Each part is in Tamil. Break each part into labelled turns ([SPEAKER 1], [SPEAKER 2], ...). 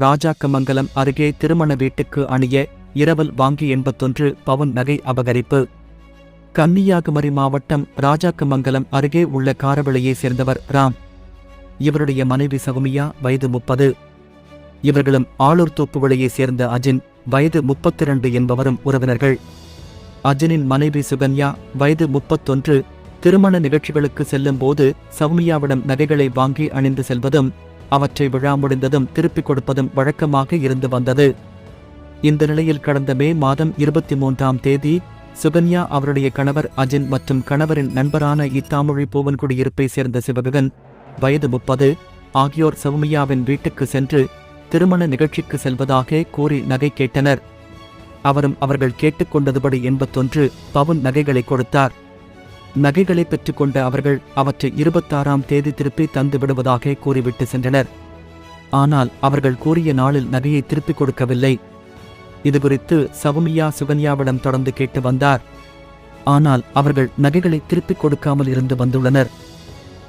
[SPEAKER 1] ராஜாக்கமங்கலம் அருகே திருமண வீட்டுக்கு அணிய இரவல் வாங்கி எண்பத்தொன்று பவுன் நகை அபகரிப்பு. கன்னியாகுமரி மாவட்டம் ராஜாக்கமங்கலம் அருகே உள்ள காரவளையை சேர்ந்தவர் ராம். இவருடைய மனைவி சகுமியா வயது முப்பது. இவர்களும் ஆளூர் தோப்புவிளையை சேர்ந்த அஜின் வயது முப்பத்திரண்டு என்பவரும் உறவினர்கள். அஜினின் மனைவி சுகன்யா வயது முப்பத்தொன்று. திருமண நிகழ்ச்சிகளுக்கு செல்லும் போது சௌமியாவிடம் நகைகளை வாங்கி அணிந்து செல்வதும் அவற்றை விழா முடிந்ததும் திருப்பிக் கொடுப்பதும் வழக்கமாக இருந்து வந்தது. இந்த நிலையில் கடந்த மே மாதம் இருபத்தி மூன்றாம் தேதி சுகன்யா அவருடைய கணவர் அஜின் மற்றும் கணவரின் நண்பரான இத்தாமொழி பூவன்குடியிருப்பை சேர்ந்த சிவகன் வயது முப்பது ஆகியோர் சவுமியாவின் வீட்டுக்கு சென்று திருமண நிகழ்ச்சிக்கு செல்வதாக கூறி நகை கேட்டனர். அவரும் அவர்கள் கேட்டுக்கொண்டதுபடி எண்பத்தொன்று பவுன் நகைகளை கொடுத்தார். நகைகளை பெற்றுக்கொண்ட அவர்கள் அவற்றை இருபத்தாறாம் தேதி திருப்பி தந்து விடுவதாக கூறிவிட்டு சென்றனர். ஆனால் அவர்கள் கூறிய நாளில் நகையை திருப்பிக் கொடுக்கவில்லை. இதுகுறித்து சவுமியா சுகன்யாவிடம் தொடர்ந்து கேட்டு வந்தார். ஆனால் அவர்கள் நகைகளை திருப்பிக் கொடுக்காமல் இருந்து வந்துள்ளனர்.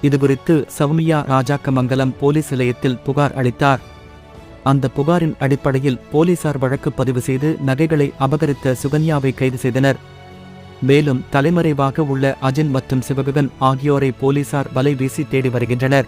[SPEAKER 1] இதுகுறித்து சவுமியா ராஜாக்கமங்கலம் போலீஸ் நிலையத்தில் புகார் அளித்தார். அந்த புகாரின் அடிப்படையில் போலீசார் வழக்கு பதிவு செய்து நகைகளை அபகரித்த சுகன்யாவை கைது செய்தனர். மேலும் தலைமறைவாக உள்ள அஜின் மற்றும் சிவககன் ஆகியோரை போலீசார் வலை வீசி தேடி வருகின்றனர்.